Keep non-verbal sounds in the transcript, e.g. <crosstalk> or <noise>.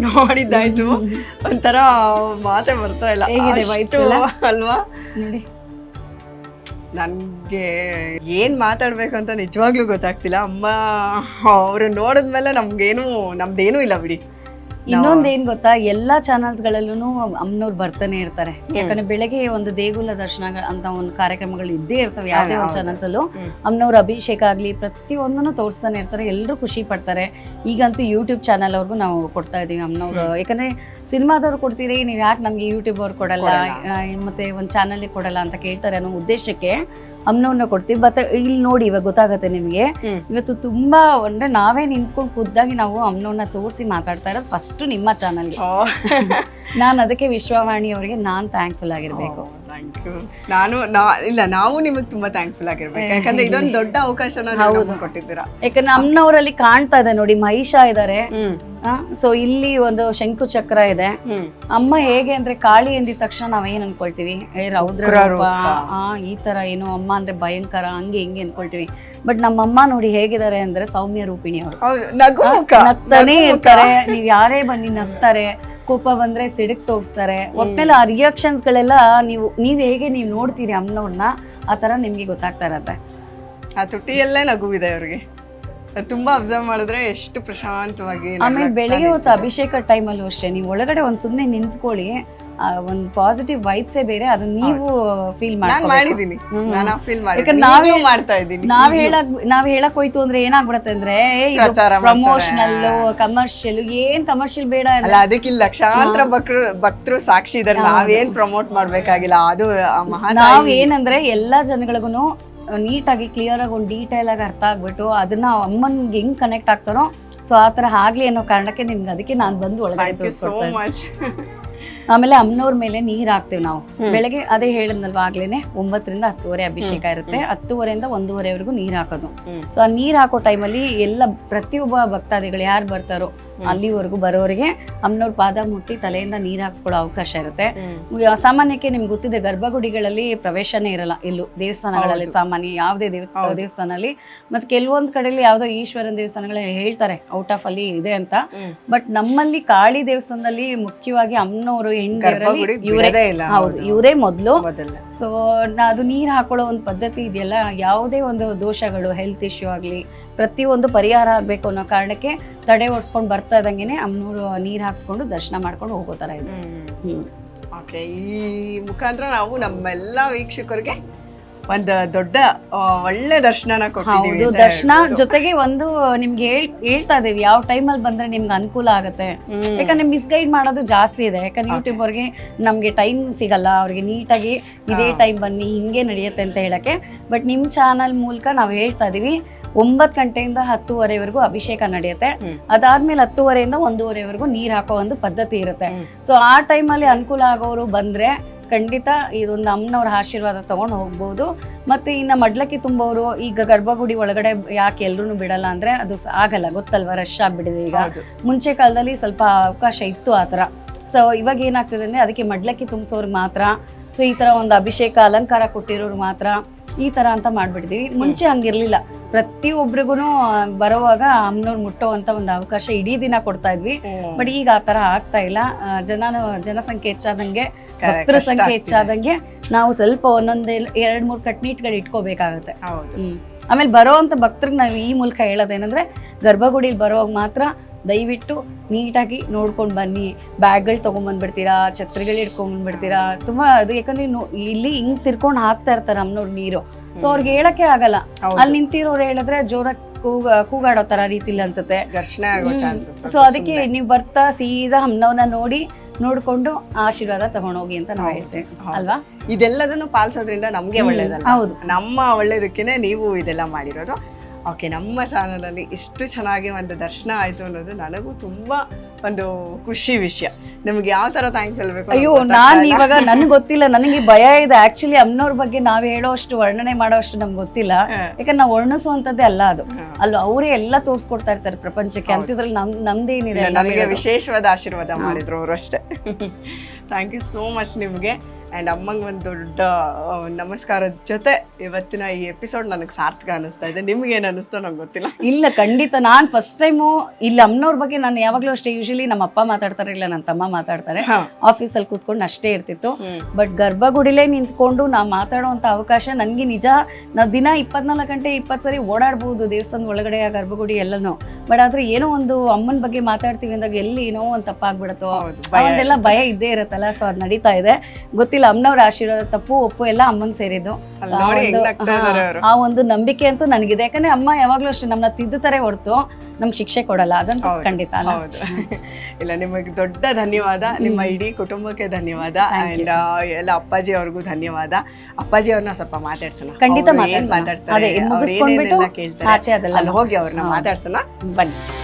ನೋಡಿದ್ದಾಯ್ತು. ಒಂಥರ ಮಾತೆ ಬರ್ತಾ ಇಲ್ಲ. ಅಷ್ಟು ಅಲ್ವಾ? ನನ್ಗೆ ಏನ್ ಮಾತಾಡ್ಬೇಕು ಅಂತ ನಿಜವಾಗ್ಲೂ ಗೊತ್ತಾಗ್ತಿಲ್ಲ. ಅಮ್ಮ ಅವ್ರು ನೋಡಿದ್ಮೇಲೆ ನಮ್ಗೇನು ನಮ್ದೇನೂ ಇಲ್ಲ ಬಿಡಿ. ಇನ್ನೊಂದ್ ಏನ್ ಗೊತ್ತಾ? ಎಲ್ಲಾ ಚಾನಲ್ಸ್ಗಳಲ್ಲೂ ಅಮ್ಮನವ್ರು ಬರ್ತಾನೆ ಇರ್ತಾರೆ. ಯಾಕಂದ್ರೆ ಬೆಳಗ್ಗೆ ಒಂದು ದೇಗುಲ ದರ್ಶನ ಅಂತ ಒಂದು ಕಾರ್ಯಕ್ರಮಗಳು ಇದ್ದೇ ಇರ್ತವೆ ಯಾವ್ದೇ ಒಂದು ಚಾನೆಲ್ಸ್ ಚಾನಲ್ಸ್ ಅಲ್ಲೂ. ಅಮ್ಮನವ್ರ ಅಭಿಷೇಕ ಆಗ್ಲಿ ಪ್ರತಿಯೊಂದನ್ನು ತೋರಿಸ್ತಾನೆ ಇರ್ತಾರೆ. ಎಲ್ಲರೂ ಖುಷಿ ಪಡ್ತಾರೆ. ಈಗಂತೂ ಯೂಟ್ಯೂಬ್ ಚಾನಲ್ ಅವ್ರಿಗೂ ನಾವು ಕೊಡ್ತಾ ಇದೀವಿ ಅಮ್ಮನವ್ರು ಯಾಕಂದ್ರೆ ಸಿನಿಮಾದವ್ರು ಕೊಡ್ತೀರಿ ನೀವು ಯಾಕೆ ನಮ್ಗೆ ಯೂಟ್ಯೂಬ್ ಅವ್ರು ಕೊಡಲ್ಲ. ಮತ್ತೆ ಒಂದು ಚಾನಲ್ ಕೊಡಲ್ಲ ಅಂತ ಕೇಳ್ತಾರೆ ಅನ್ನೋ ಉದ್ದೇಶಕ್ಕೆ ಅಮ್ಮನವ್ರನ್ನ ಕೊಡ್ತೀವಿ. ಬಟ್ ಇಲ್ಲಿ ನೋಡಿ ಇವಾಗ ಗೊತ್ತಾಗತ್ತೆ ನಿಮಗೆ. ಇವತ್ತು ತುಂಬಾ ಅಂದ್ರೆ ನಾವೇ ನಿಂತ್ಕೊಂಡು ಖುದ್ದಾಗಿ ನಾವು ಅಮ್ಮನವ್ರನ್ನ ತೋರಿಸಿ ಮಾತಾಡ್ತಾ ಇರೋದು ಫಸ್ಟ್ ನಿಮ್ಮ ಚಾನಲ್ಗೆ <laughs> ನಾನು ಅದಕ್ಕೆ ವಿಶ್ವವಾಣಿ ಅವರಿಗೆ ನಾನ್ ಥ್ಯಾಂಕ್ಫುಲ್ ಆಗಿರ್ಬೇಕು. ಓ, ಯು ನಾನು ನಾ- ಇಲ್ಲ ನಾವು ನಿಮಗೆ ತುಂಬಾ ಥ್ಯಾಂಕ್ಫುಲ್ ಆಗಿರ್ಬೇಕು. ಯಾಕಂದ್ರೆ ಇದೊಂದು ದೊಡ್ಡ ಅವಕಾಶನ ನೀವು ನಮ್ಗೆ ಕೊಟ್ಟಿದ್ದೀರಾ. ಯಾಕಂದ್ರೆ ಅಮ್ಮನವರಲ್ಲಿ ಕಾಣ್ತಾ ಇದೆ ನೋಡಿ ಮಹಿಷಾ ಇದ್ದಾರೆ ಸೊ ಇಲ್ಲಿ ಒಂದು ಶಂಕು ಚಕ್ರ ಇದೆ. ಅಮ್ಮ ಹೇಗೆ ಅಂದ್ರೆ ಕಾಳಿ ಎಂದಿದ ತಕ್ಷಣ ನಾವೇನ್ ಏನ್ ಅನ್ಕೊಳ್ತೀವಿ? ಏ ರೌದ್ರ ರೂಪ. ಆ ಈ ತರ ಏನು ಅಮ್ಮ ಅಂದ್ರೆ ಭಯಂಕರ ಹಂಗೆ ಹಿಂಗೆ ಅನ್ಕೊಳ್ತೀವಿ. ಬಟ್ ನಮ್ಮ ಅಮ್ಮ ನೋಡಿ ಹೇಗಿದ್ದಾರೆ ಅಂದ್ರೆ ಸೌಮ್ಯ ರೂಪಿಣಿ ಅವರು ಹೌದು ನಗು ಮುಖ ನಗ್ತಾನೆ ಇರ್ತಾರೆ. ನೀವ್ ಯಾರೇ ಬನ್ನಿ ನಗ್ತಾರೆ. ಕೋಪ ಬಂದ್ರೆ ಸಿಡಕ್ ತೋರಿಸ್ತಾರೆ. ಒಟ್ಟಿನಲ್ಲಿ ಆ ರಿಯಾಕ್ಷನ್ಸ್ ಗಳೆಲ್ಲ ನೀವು ನೀವ್ ಹೇಗೆ ನೀವು ನೋಡ್ತೀರಿ ಅಮ್ಮನವ್ರನ್ನ ಆ ತರ ನಿಮ್ಗೆ ಗೊತ್ತಾಗ್ತಾ ಇರತ್ತೆ. ಆ ತುಟಿಯಲ್ಲೇ ನಗುವಿದೆ ಅವ್ರಿಗೆ. ತುಂಬಾ ಅಬ್ಸರ್ವ್ ಮಾಡಿದ್ರೆ ಎಷ್ಟು ಪ್ರಶಾಂತವಾಗಿ ಆಮೇಲೆ ಬೆಳಿಗ್ಗೆ ಹೊತ್ತು ಅಭಿಷೇಕ ಟೈಮಲ್ಲೂ ಅಷ್ಟೇ ನೀವು ಒಳಗಡೆ ಒಂದ್ ಸುಮ್ನೆ ನಿಂತ್ಕೊಳ್ಳಿ ಆ, ಒಂದ್ ಪಾಸಿಟಿವ್ ವೈಬ್ಸೇ ಬೇರೆ ಅದನ್ನ ನೀವು ಫೀಲ್ ಮಾಡಿದೀನಿ. ನಾವೇ- ಮಾಡ್ತಾ ಇದ್ದೀನಿ ನಾವ್ ಹೇಳಕ್ ನಾವ್ ಹೇಳಕ್ ಹೋಯ್ತು ಅಂದ್ರೆ ಏನಾಗ್ಬಿಡತ್ತೆ ಅಂದ್ರೆ ಪ್ರಮೋಷನಲ್ ಕಮರ್ಷಿಯಲ್ ಏನ್ ಕಮರ್ಷಿಯಲ್ ಬೇಡ ಅಲ್ಲ ಅದಕ್ಕೆ ಲಕ್ಷಾಂತರ ಭಕ್ತರು ಭಕ್ತರು ಸಾಕ್ಷಿ ಇದಾರೆ. ನಾವೇನ್ ಪ್ರಮೋಟ್ ಮಾಡ್ಬೇಕಾಗಿಲ್ಲ. ಅದು ನಾವ್ ಏನಂದ್ರೆ ಎಲ್ಲಾ ಜನಗಳಿಗೂ ನೀಟಾಗಿ ಕ್ಲಿಯರ್ ಆಗಿ ಒಂದು ಡೀಟೇಲ್ ಆಗಿ ಅರ್ಥ ಆಗ್ಬಿಟ್ಟು ಅದನ್ನ ಅಮ್ಮನ್ಗೆ ಹೆಂಗ್ ಕನೆಕ್ಟ್ ಆಗ್ತಾರೋ ಸೊ ಆ ತರ ಆಗ್ಲಿ ಅನ್ನೋ ಕಾರಣಕ್ಕೆ ನಿಮ್ಗೆ ಅದಕ್ಕೆ ನಾನು ಬಂದು ಒಳಗಡೆ ಆಮೇಲೆ ಅಮ್ಮನವ್ರ ಮೇಲೆ ನೀರ್ ಹಾಕ್ತೇವೆ ನಾವು. ಬೆಳಗ್ಗೆ ಅದೇ ಹೇಳಿದ್ನಲ್ವಾ ಆಗ್ಲೇನೆ ಒಂಬತ್ತರಿಂದ ಹತ್ತುವರೆ ಅಭಿಷೇಕ ಇರುತ್ತೆ. ಹತ್ತುವರೆಯಿಂದ ಒಂದೂವರೆವರೆಗೂ ನೀರ್ ಹಾಕೋದು. ಸೊ ಆ ನೀರ್ ಹಾಕೋ ಟೈಮಲ್ಲಿ ಎಲ್ಲ ಪ್ರತಿಯೊಬ್ಬ ಭಕ್ತಾದಿಗಳು ಯಾರು ಬರ್ತಾರೋ ಅಲ್ಲಿವರೆಗೂ ಬರೋರಿಗೆ ಅಮ್ಮನವ್ರ ಪಾದ ಮುಟ್ಟಿ ತಲೆಯಿಂದ ನೀರು ಹಾಕ್ಸ್ಕೊಳ್ಳೋ ಅವಕಾಶ ಇರುತ್ತೆ. ಸಾಮಾನ್ಯಕ್ಕೆ ನಿಮ್ಗೆ ಗೊತ್ತಿದೆ ಗರ್ಭಗುಡಿಗಳಲ್ಲಿ ಪ್ರವೇಶನೇ ಇರಲ್ಲ. ಎಲ್ಲೂ ದೇವಸ್ಥಾನಗಳಲ್ಲಿ ಸಾಮಾನ್ಯ ಯಾವುದೇ ದೇವ ದೇವಸ್ಥಾನದಲ್ಲಿ. ಮತ್ತೆ ಕೆಲವೊಂದು ಕಡೆಯಲ್ಲಿ ಯಾವುದೋ ಈಶ್ವರನ ದೇವಸ್ಥಾನಗಳಲ್ಲಿ ಹೇಳ್ತಾರೆ ಔಟ್ ಆಫ್ ಅಲ್ಲಿ ಇದೆ ಅಂತ. ಬಟ್ ನಮ್ಮಲ್ಲಿ ಕಾಳಿ ದೇವಸ್ಥಾನದಲ್ಲಿ ಮುಖ್ಯವಾಗಿ ಅಮ್ಮನವರು ಹೆಣ್ಣು ಇವರೇ ಹೌದು. ಇವರೇ ಮೊದಲು. ಮೊದಲ ಸೊ ಅದು ನೀರು ಹಾಕೊಳ್ಳೋ ಒಂದು ಪದ್ಧತಿ ಇದೆಯಲ್ಲ ಯಾವುದೇ ಒಂದು ದೋಷಗಳು ಹೆಲ್ತ್ ಇಶ್ಯೂ ಆಗಲಿ ಪ್ರತಿಯೊಂದು ಪರಿಹಾರ ಆಗಬೇಕು ಅನ್ನೋ ಕಾರಣಕ್ಕೆ ತಡೆ ಓಡಿಸ್ಕೊಂಡು ಬರ್ತಾ ಇದ್ದಂಗೆನೆ ಅಮ್ಮನೂರು ನೀರು ಹಾಕ್ಸ್ಕೊಂಡು ದರ್ಶನ ಮಾಡ್ಕೊಂಡು ಹೋಗೋ ಥರ ಇದೆ. ಹ್ಮ್. ಓಕೆ ಈ ಮುಖಾಂತರ ನಾವು ನಮ್ಮೆಲ್ಲ ವೀಕ್ಷಕರಿಗೆ ಒಂದು ದೊಡ್ಡ ಆ, ಒಳ್ಳೆ ದರ್ಶನನ ಕೊಟ್ಟಿದ್ದೀವಿ ಹೌದು ಅಂತ ದರ್ಶನ ಹೇಳ್ಬೋದು. ಜೊತೆಗೆ ಒಂದು ನಿಮ್ಗೆ ಹೇಳ್ ಹೇಳ್ತಾ ಇದೀವಿ ಯಾವ ಟೈಮಲ್ಲಿ ಬಂದ್ರೆ ನಿಮ್ಗೆ ಅನುಕೂಲ ಆಗುತ್ತೆ. ಹ್ಮ್. ಯಾಕಂದ್ರೆ ಮಿಸ್ಗೈಡ್ ಮಾಡೋದು ಜಾಸ್ತಿ ಇದೆ. ಯಾಕಂದ್ರೆ ಯೂಟ್ಯೂಬ್ ಅವ್ರಿಗೆ ನಮ್ಗೆ ಟೈಮ್ ಸಿಗಲ್ಲ ಅವ್ರಿಗೆ ನೀಟಾಗಿ ಇದೇ ಟೈಮ್ ಬನ್ನಿ ಹಿಂಗೆ ನಡೆಯುತ್ತೆ ಅಂತ ಹೇಳಕ್ಕೆ. ಬಟ್ ನಿಮ್ ಚಾನಲ್ ಮೂಲಕ ನಾವು ಹೇಳ್ತಾ ಇದೀವಿ ಒಂಬತ್ತು ಗಂಟೆಯಿಂದ ಹತ್ತುವರೆವರೆಗೂ ಅಭಿಷೇಕ ನಡೆಯುತ್ತೆ. ಅದಾದ್ಮೇಲೆ ಹತ್ತುವರೆಯಿಂದ ಒಂದೂವರೆವರೆಗೂ ನೀರ್ ಹಾಕೋ ಒಂದು ಪದ್ಧತಿ ಇರುತ್ತೆ. ಸೊ ಆ ಟೈಮಲ್ಲಿ ಅನುಕೂಲ ಆಗೋರು ಬಂದ್ರೆ ಖಂಡಿತ ಇದೊಂದು ಅಮ್ಮನವ್ರ ಆಶೀರ್ವಾದ ತಗೊಂಡು ಹೋಗ್ಬೋದು. ಮತ್ತೆ ಇನ್ನ ಮಡ್ಲಕ್ಕಿ ತುಂಬೋರು ಈಗ ಗರ್ಭಗುಡಿ ಒಳಗಡೆ ಯಾಕೆ ಎಲ್ರು ಬಿಡಲ್ಲ ಅಂದ್ರೆ ಅದು ಆಗಲ್ಲ ಗೊತ್ತಲ್ವಾ? ರಶ್ ಆಗ್ಬಿಡಿದೆ ಈಗ. ಮುಂಚೆ ಕಾಲದಲ್ಲಿ ಸ್ವಲ್ಪ ಅವಕಾಶ ಇತ್ತು ಆ ಥರ. ಸೊ ಇವಾಗ ಏನಾಗ್ತದೆ ಅಂದ್ರೆ ಅದಕ್ಕೆ ಮಡ್ಲಕ್ಕಿ ತುಂಬಿಸೋರು ಮಾತ್ರ ಸೊ ಈ ತರ ಒಂದು ಅಭಿಷೇಕ ಅಲಂಕಾರ ಕೊಟ್ಟಿರೋರು ಮಾತ್ರ ಈ ತರ ಅಂತ ಮಾಡ್ಬಿಟ್ಟಿದೀವಿ. ಮುಂಚೆ ಹಂಗಿರ್ಲಿಲ್ಲ. ಪ್ರತಿಯೊಬ್ಬರಿಗೂ ಬರುವಾಗ ಅಮ್ಮನವ್ರು ಮುಟ್ಟೋ ಅಂತ ಒಂದು ಅವಕಾಶ ಇಡೀ ದಿನ ಕೊಡ್ತಾ ಇದ್ವಿ. ಬಟ್ ಈಗ ಆ ತರ ಆಗ್ತಾ ಇಲ್ಲ. ಜನ ಜನನು ಜನಸಂಖ್ಯೆ ಹೆಚ್ಚಾದಂಗೆ ಭಕ್ತರ ಸಂಖ್ಯೆ ಹೆಚ್ಚಾದಂಗೆ ನಾವು ಸ್ವಲ್ಪ ಒಂದೊಂದು ಎರಡ್ ಮೂರು ಕಟ್ನೀಟ್ಗಳು ಇಟ್ಕೋಬೇಕಾಗತ್ತೆ. ಆಮೇಲೆ ಬರೋ ಅಂತ ಭಕ್ತರಿಗೆ ನಾವು ಈ ಮೂಲಕ ಹೇಳೋದೇನಂದ್ರೆ ಗರ್ಭಗುಡಿಲಿ ಬರೋವಾಗ ಮಾತ್ರ ದಯವಿಟ್ಟು ನೀಟಾಗಿ ನೋಡ್ಕೊಂಡು ಬನ್ನಿ. ಬ್ಯಾಗ್ಗಳು ತೊಗೊಂಬಂದ್ಬಿಡ್ತೀರಾ ಛತ್ರಿಗಳು ಇಟ್ಕೊಂಡ್ಬಂದ್ಬಿಡ್ತೀರಾ ತುಂಬ ಅದು ಯಾಕಂದ್ರೆ ಇಲ್ಲಿ ಹಿಂಗೆ ತಿರ್ಕೊಂಡು ಹಾಕ್ತಾ ಇರ್ತಾರೆ ಅಮ್ಮನವ್ರು ನೀರು. ಸೊ ಅವ್ರಿಗೆ ಹೇಳಕ್ಕೆ ಆಗಲ್ಲ. ಅಲ್ಲಿ ನಿಂತಿರೋರು ಹೇಳಿದ್ರೆ ಜೋರ ಕೂಗ ಕೂಗಾಡೋ ತರ ರೀತಿಲಿ ಅನ್ಸುತ್ತೆ. ದರ್ಶನ ಆಗೋ ಚಾನ್ಸಸ್ ಸೊ ಅದಕ್ಕೆ ನೀವು ಬರ್ತಾ ಸೀದಾ ಹಮ್ನವನ್ನ ನೋಡಿ ನೋಡ್ಕೊಂಡು ಆಶೀರ್ವಾದ ತಗೊಂಡೋಗಿ ಅಂತ ನಾವು ಹೇಳ್ತೇವೆ. ಅಲ್ವಾ? ಇದೆಲ್ಲದನ್ನು ಪಾಲಿಸೋದ್ರಿಂದ ನಮ್ಗೆ ಒಳ್ಳೇದಲ್ಲ. ಹೌದು. ನಮ್ಮ ಒಳ್ಳೇದಕ್ಕೇನೆ ನೀವು ಇದೆಲ್ಲ ಮಾಡಿರೋದು. ಓಕೆ ನಮ್ಮ ಚಾನಲಲ್ಲಿ ಇಷ್ಟು ಚೆನ್ನಾಗಿ ಒಂದು ದರ್ಶನ ಆಯ್ತು ಅನ್ನೋದು ನನಗೂ ತುಂಬಾ ಒಂದು ಖುಷಿ ವಿಷಯ. ನಿಮ್ಗೆ ಯಾವ ತರ ಥ್ಯಾಂಕ್ಸ್ ಹೇಳಬೇಕು ಅಯ್ಯೋ ನಾನು ಇವಾಗ ನನಗೆ ಗೊತ್ತಿಲ್ಲ ನನಗೆ ಭಯ ಇದೆ. ಆ್ಯಕ್ಚುಲಿ ಅಮ್ಮನವ್ರ ಬಗ್ಗೆ ನಾವು ಹೇಳೋ ಅಷ್ಟು ವರ್ಣನೆ ಮಾಡೋ ಅಷ್ಟು ನಮ್ಗೆ ಗೊತ್ತಿಲ್ಲ. ಯಾಕಂದ್ರೆ ನಾವು ವರ್ಣಿಸುವಂಥದ್ದೇ ಅಲ್ಲ ಅದು. ಅಲ್ವಾ ಅವರೇ ಎಲ್ಲ ತೋರಿಸ್ಕೊಡ್ತಾ ಇರ್ತಾರೆ ಪ್ರಪಂಚಕ್ಕೆ. ಅಂತಿದ್ರಲ್ಲಿ ನಮ್ ನಮ್ದೇನಿದೆ ನನಗೆ ವಿಶೇಷವಾದ ಆಶೀರ್ವಾದ ಮಾಡಿದ್ರು ಅವರು ಅಷ್ಟೇ. ಥ್ಯಾಂಕ್ ಯು ಸೋ ಮಚ್ ನಿಮಗೆ. ಆ್ಯಂಡ್ ಅಮ್ಮಂಗೆ ಒಂದು ದೊಡ್ಡ ನಮಸ್ಕಾರದ ಜೊತೆ ಇವತ್ತಿನ ಈ ಎಪಿಸೋಡ್ ನನಗೆ ಸಾರ್ಥಕ ಅನ್ನಿಸ್ತಾ ಇದೆ. ನಿಮ್ಗೆ ಏನು ಅನ್ನಿಸ್ತೋ ನಂಗೆ ಗೊತ್ತಿಲ್ಲ. ಇಲ್ಲ ಖಂಡಿತ. ನಾನು ಫಸ್ಟ್ ಟೈಮು ಇಲ್ಲಿ ಅಮ್ಮನವ್ರ ಬಗ್ಗೆ ನಾನು ಯಾವಾಗಲೂ ಅಷ್ಟೇ ಯೂಶಲಿ ನಮ್ಮ ಅಪ್ಪ ಮಾತಾಡ್ತಾರೆ ಇಲ್ಲ ನನ್ನ ತಮ್ಮ ಮಾತಾಡ್ತಾರೆ. ಆಫೀಸಲ್ಲಿ ಕೂತ್ಕೊಂಡು ಅಷ್ಟೇ ಇರ್ತಿತ್ತು. ಬಟ್ ಗರ್ಭಗುಡಿಲೇ ನಿಂತ್ಕೊಂಡು ನಾವು ಮಾತಾಡುವಂಥ ಅವಕಾಶ ನನಗೆ ನಿಜ ನಾವು ದಿನ ಇಪ್ಪತ್ನಾಲ್ಕು ಗಂಟೆ ಇಪ್ಪತ್ತು ಸರಿ ಓಡಾಡ್ಬೋದು ದೇವಸ್ಥಾನದ ಒಳಗಡೆ ಆ ಗರ್ಭಗುಡಿ ಎಲ್ಲನೂ. ಬಟ್ ಆದ್ರೆ ಏನೋ ಒಂದು ಅಮ್ಮನ ಬಗ್ಗೆ ಮಾತಾಡ್ತೀವಿ ಅಂದಾಗ ಎಲ್ಲಿ ಏನೋ ಒಂದು ತಪ್ಪಾಗ್ಬಿಡುತ್ತೋ ಅದೆಲ್ಲ ಭಯ ಇದ್ದೇ ಇರುತ್ತಲ್ಲ ಸೊ ಅದು ನಡೀತಾ ಇದೆ. ಗೊತ್ತಿಲ್ಲ ಅಮ್ಮನವ್ರ ಆಶೀರ್ವಾದ ತಪ್ಪು ಒಪ್ಪು ಎಲ್ಲ ಅಮ್ಮಂಗೆ ಸೇರಿದ್ದು. ಆ ಒಂದು- ನಂಬಿಕೆ ಅಂತೂ ನನಗಿದೆ. ಯಾಕಂದ್ರೆ ಅಮ್ಮ ಯಾವಾಗ್ಲೂ ಅಷ್ಟೇ ನಮ್ಮನ್ನ ತಿದ್ದುತ್ತಾರೆ ಹೊರತು ನಮ್ಗೆ ಶಿಕ್ಷೆ ಕೊಡಲ್ಲ. ಅದಂತೂ ಖಂಡಿತ ಅಲ್ಲ. ಹೌದು. ಇಲ್ಲ ನಿಮಗೆ ದೊಡ್ಡ ಧನ್ಯವಾದ. ನಿಮ್ಮ ಇಡೀ ಕುಟುಂಬಕ್ಕೆ ಧನ್ಯವಾದ. ಅಂಡ್ ಎಲ್ಲ ಅಪ್ಪಾಜಿ ಅವ್ರಿಗೂ ಧನ್ಯವಾದ. ಅಪ್ಪಾಜಿ ಅವ್ರನ್ನ ಸ್ವಲ್ಪ ಮಾತಾಡ್ಸೋಣ. ಖಂಡಿತ. ಮಾತಾಡ್ತಾರೆ ಅದೇ, ಮುಗಿಸ್ಕೊಂಡ್ಬಿಟ್ಟು ಆಚೆ ಅದಲ್ಲ. ಹೋಗಿ ಅವ್ರನ್ನ ಮಾತಾಡ್ಸೋಣ. ಬನ್ನಿ.